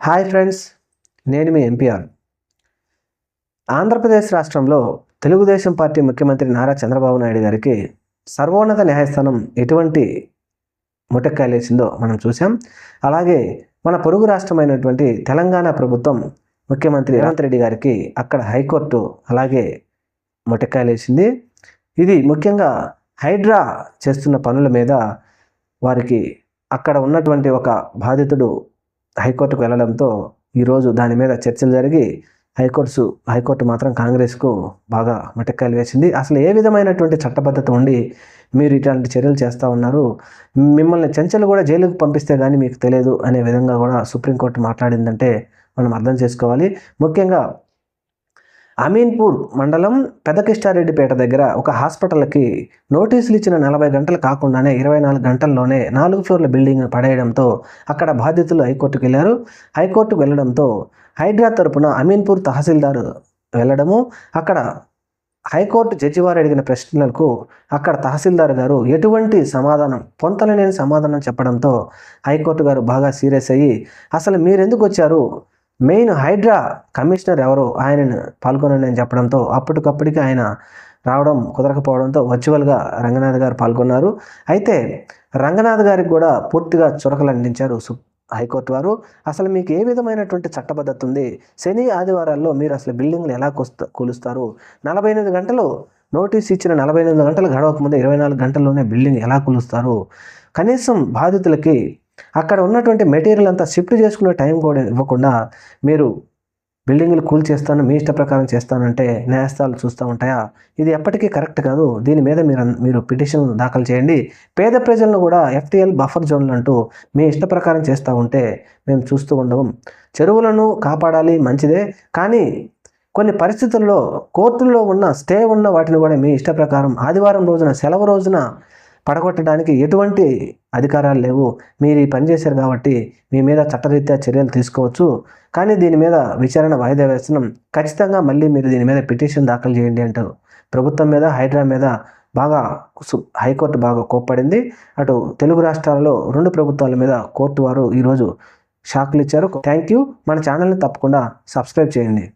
Hi friends నేను మీ MPR. Andhra Pradesh రాష్ట్రంలో Telugu Desam party ముఖ్యమంత్రి నారా చంద్రబాబు నాయుడు గారికి సర్వోన్నత న్యాయస్థానం ఎటువంటి ముటక్కాయలేసిందో మనం చూసాం అలాగే మన పొరుగు రాష్ట్రమైనటువంటి తెలంగాణ ప్రభుత్వం ముఖ్యమంత్రి రేవంత్ రెడ్డి గారికి అక్కడ హైకోర్టు అలాగే ముటక్కాయలేసింది ఇది ముఖ్యంగా హైడ్రా చేస్తున్న పనుల మీద వారికి అక్కడ ఉన్నటువంటి ఒక బాధితుడు హైకోర్టుకు వెళ్ళడంతో ఈరోజు దాని మీద చర్చలు జరిగి హైకోర్టు హైకోర్టు మాత్రం కాంగ్రెస్కు బాగా మటక్కాయలు వేసింది. అసలు ఏ విధమైనటువంటి చట్టబద్ధత ఉండి మీరు ఇట్లాంటి చర్యలు చేస్తూ ఉన్నారు? మిమ్మల్ని చెంచలు కూడా జైలుకు పంపిస్తే కానీ మీకు తెలియదు అనే విధంగా కూడా సుప్రీంకోర్టు మాట్లాడిందంటే మనం అర్థం చేసుకోవాలి. ముఖ్యంగా అమీన్పూర్ మండలం పెదకిష్టారెడ్డిపేట దగ్గర ఒక హాస్పిటల్కి నోటీసులు ఇచ్చిన నలభై గంటలు కాకుండానే ఇరవై నాలుగు గంటల్లోనే నాలుగు ఫ్లోర్ల బిల్డింగ్ పడేయడంతో అక్కడ బాధితులు హైకోర్టుకు వెళ్ళారు. హైకోర్టుకు వెళ్ళడంతో హైడ్రా తరపున అమీన్పూర్ తహసీల్దార్ వెళ్ళడము అక్కడ హైకోర్టు జడ్జి వారు అడిగిన ప్రశ్నలకు అక్కడ తహసీల్దార్ గారు ఎటువంటి సమాధానం పొంతలేని సమాధానం చెప్పడంతో హైకోర్టు గారు బాగా సీరియస్ అయ్యి అసలు మీరెందుకు వచ్చారు? మెయిన్ హైడ్రా కమిషనర్ ఎవరు ఆయనను పాల్గొనండి అని చెప్పడంతో అప్పటికప్పటికి ఆయన రావడం కుదరకపోవడంతో వర్చువల్గా రంగనాథ్ గారు పాల్గొన్నారు. అయితే రంగనాథ్ గారికి కూడా పూర్తిగా చురకలు అందించారు సు హైకోర్టు వారు. అసలు మీకు ఏ విధమైనటువంటి చట్టబద్ధత ఉంది? శని ఆదివారాల్లో మీరు అసలు బిల్డింగ్లు ఎలా కొస్త కూలుస్తారు? నలభై ఎనిమిది గంటలు నోటీస్ ఇచ్చిన నలభై ఎనిమిది గంటలు గడవకముందే ఇరవై నాలుగు గంటల్లోనే బిల్డింగ్ ఎలా కూలుస్తారు? కనీసం బాధితులకి అక్కడ ఉన్నటువంటి మెటీరియల్ అంతా షిఫ్ట్ చేసుకునే టైం కూడా ఇవ్వకుండా మీరు బిల్డింగ్లు కూల్ చేస్తాను మీ ఇష్ట ప్రకారం చేస్తానంటే న్యాయస్థానాలు చూస్తూ ఉంటాయా? ఇది ఎప్పటికీ కరెక్ట్ కాదు. దీని మీద మీరు మీరు పిటిషన్ దాఖలు చేయండి. పేద ప్రజలను కూడా ఎఫ్టీఎల్ బఫర్ జోన్లు అంటూ మీ ఇష్ట ప్రకారం చేస్తూ ఉంటే మేము చూస్తూ ఉండము చెరువులను కాపాడాలి మంచిదే కానీ కొన్ని పరిస్థితుల్లో కోర్టుల్లో ఉన్న స్టే ఉన్న వాటిని కూడా మీ ఇష్ట ప్రకారం ఆదివారం రోజున సెలవు రోజున పడగొట్టడానికి ఎటువంటి అధికారాలు లేవు. మీరు ఈ పని చేశారు కాబట్టి మీ మీద చట్టరీత్యా చర్యలు తీసుకోవచ్చు. కానీ దీని మీద విచారణ వాయిదా వేస్తున్నాం. ఖచ్చితంగా మళ్ళీ మీరు దీని మీద పిటిషన్ దాఖలు చేయండి అంటారు ప్రభుత్వం మీద హైడ్రా మీద బాగా హైకోర్టు బాగా కోప్పడింది. అటు తెలుగు రాష్ట్రాలలో రెండు ప్రభుత్వాల మీద కోర్టు వారు ఈరోజు షాక్లు ఇచ్చారు. Thank you. మన ఛానల్ని తప్పకుండా సబ్స్క్రైబ్ చేయండి.